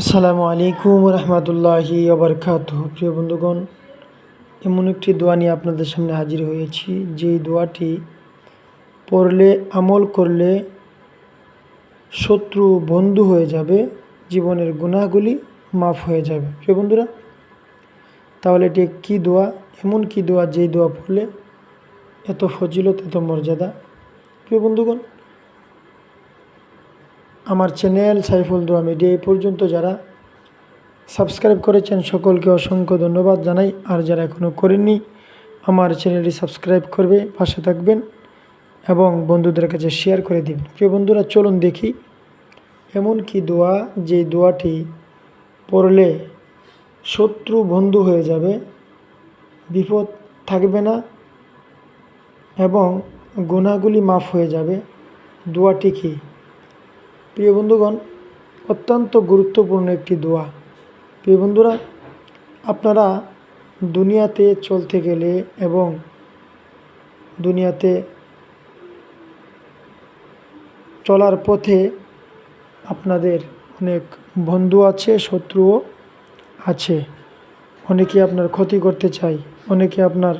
আসসালামু আলাইকুম রহমতুল্লাহি আবরকাত প্রিয় বন্ধুগণ, এমন একটি দোয়া নিয়ে আপনাদের সামনে হাজির হয়েছি। যেই দোয়াটি পড়লে, আমল করলে শত্রু বন্ধু হয়ে যাবে, জীবনের গুণাগুলি মাফ হয়ে যাবে। প্রিয় বন্ধুরা, তাহলে এটি কী দোয়া? এমন কি দোয়া? যেই দোয়া পড়লে এত ফজিলত, এত মর্যাদা? প্রিয় বন্ধুগণ আমার চ্যানেল সাইফুল দোয়া মিডিয়া এই পর্যন্ত যারা সাবস্ক্রাইব করেছেন সকলকে অসংখ্য ধন্যবাদ জানাই। আর যারা এখনও করেননি, আমার চ্যানেলটি সাবস্ক্রাইব করবে, পাশে থাকবেন এবং বন্ধুদের কাছে শেয়ার করে দিবেন। প্রিয় বন্ধুরা, চলুন দেখি এমন কি দোয়া যে দোয়াটি পড়লে শত্রু বন্ধু হয়ে যাবে, বিপদ থাকবে না এবং গুণাগুলি মাফ হয়ে যাবে। দোয়াটি কী? প্রিয় বন্ধুগণ, অত্যন্ত গুরুত্বপূর্ণ একটি দোয়া। প্রিয় বন্ধুরা, আপনারা দুনিয়াতে চলতে গেলে এবং দুনিয়াতে চলার পথে আপনাদের অনেক বন্ধু আছে, শত্রুও আছে। অনেকে আপনার ক্ষতি করতে চায়, অনেকে আপনার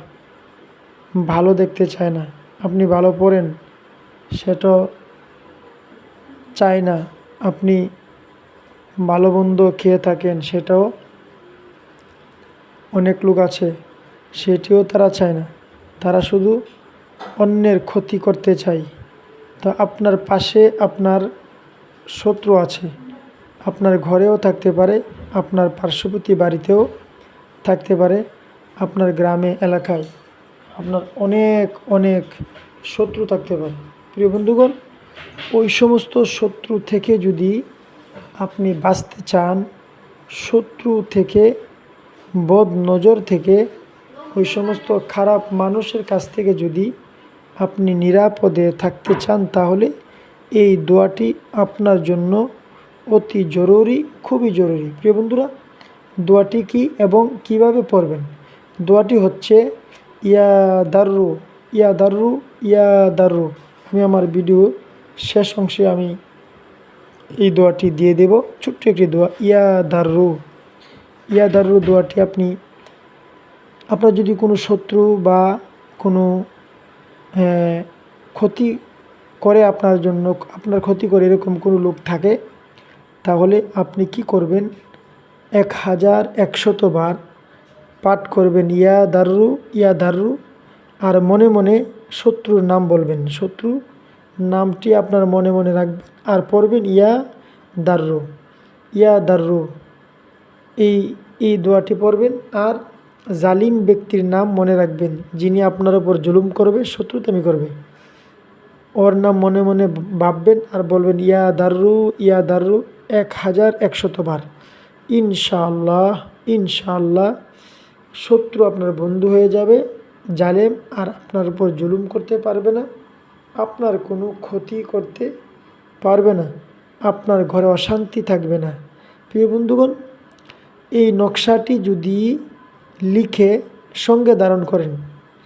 ভালো দেখতে চায় না। আপনি ভালো পড়েন, সেটাও চায় না, আপনি ভালো মন্দ খেয়ে থাকেন, সেটাও অনেক লোক আছে, সেটিও তারা চায় না। তারা শুধু অন্যের ক্ষতি করতে চায়। তো আপনার পাশে আপনার শত্রু আছে, আপনার ঘরেও থাকতে পারে, আপনার পার্শ্ববর্তী বাড়িতেও থাকতে পারে, আপনার গ্রামে, এলাকায় আপনার অনেক অনেক শত্রু থাকতে পারে। প্রিয় বন্ধুগণ ওই সমস্ত শত্রু থেকে যদি আপনি বাঁচতে চান, শত্রু থেকে বদ নজর থেকে, ওই সমস্ত খারাপ মানুষের কাছ থেকে যদি আপনি নিরাপদে থাকতে চান, তাহলে এই দোয়াটি আপনার জন্য অতি জরুরি, খুবই জরুরি। প্রিয় বন্ধুরা, দোয়াটি কি এবং কীভাবে পড়বেন? দোয়াটি হচ্ছে, ইয়া দাররু ইয়া দাররু ইয়া দাররু। আমি আমার ভিডিও শেষ অংশে আমি এই দোয়াটি দিয়ে দেব। ছোট্ট একটি দোয়া ইয়া দাররু ইয়া দাররু দোয়াটি আপনি, আপনার যদি কোনো শত্রু বা কোনো ক্ষতি করে আপনার জন্য, আপনার ক্ষতি করে এরকম কোনো লোক থাকে, তাহলে আপনি কি করবেন? এক হাজার একশত বার পাঠ করবেন ইয়া দাররু ইয়া দাররু আর মনে মনে শত্রুর নাম বলবেন। শত্রু নামটি আপনার মনে মনে রাখবেন। আর পড়বেন, ইয়া দাররু। ইয়া দাররু। এই এই দোয়াটি পড়বেন। আর জালিম ব্যক্তির নাম মনে রাখবেন, যিনি আপনার ওপর জুলুম করবে, শত্রুতামি করবে। ওর নাম মনে মনে ভাববেন আর বলবেন, ইয়া দাররু ইয়া দাররু, এক হাজার একশতবার ইনশাআল্লাহ ইনশাআল্লাহ, শত্রু আপনার বন্ধু হয়ে যাবে, জালেম আর আপনার উপর জুলুম করতে পারবে না। আপনার কোনো ক্ষতি করতে পারবে না। আপনার ঘরে অশান্তি থাকবে না। প্রিয় বন্ধুগণ, এই নকশাটি যদি লিখে সঙ্গে ধারণ করেন,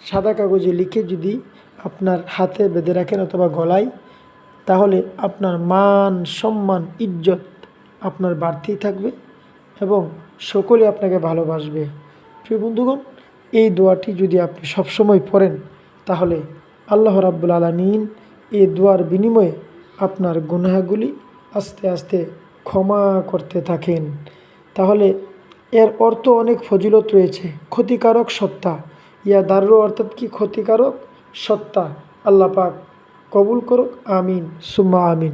সাদা কাগজে লিখে যদি আপনার হাতে বেঁধে রাখেন অথবা গলায়, তাহলে আপনার মান, সম্মান, ইজ্জত আপনার বাড়তেই থাকবে এবং সকলে আপনাকে ভালোবাসবে। প্রিয় বন্ধুগণ, এই দোয়াটি যদি আপনি সবসময় পড়েন, তাহলে আল্লাহ রাব্বুল আলমিন এ দোয়ার বিনিময়ে আপনার গুনাহগুলি আস্তে আস্তে ক্ষমা করতে থাকেন। তাহলে এর অর্থ অনেক ফজিলত রয়েছে। ক্ষতিকারক সত্তা। ইয়া দারু অর্থাৎ কি ক্ষতিকারক সত্তা? আল্লাহ পাক কবুল করুক, আমিন। সুম্মা আমিন।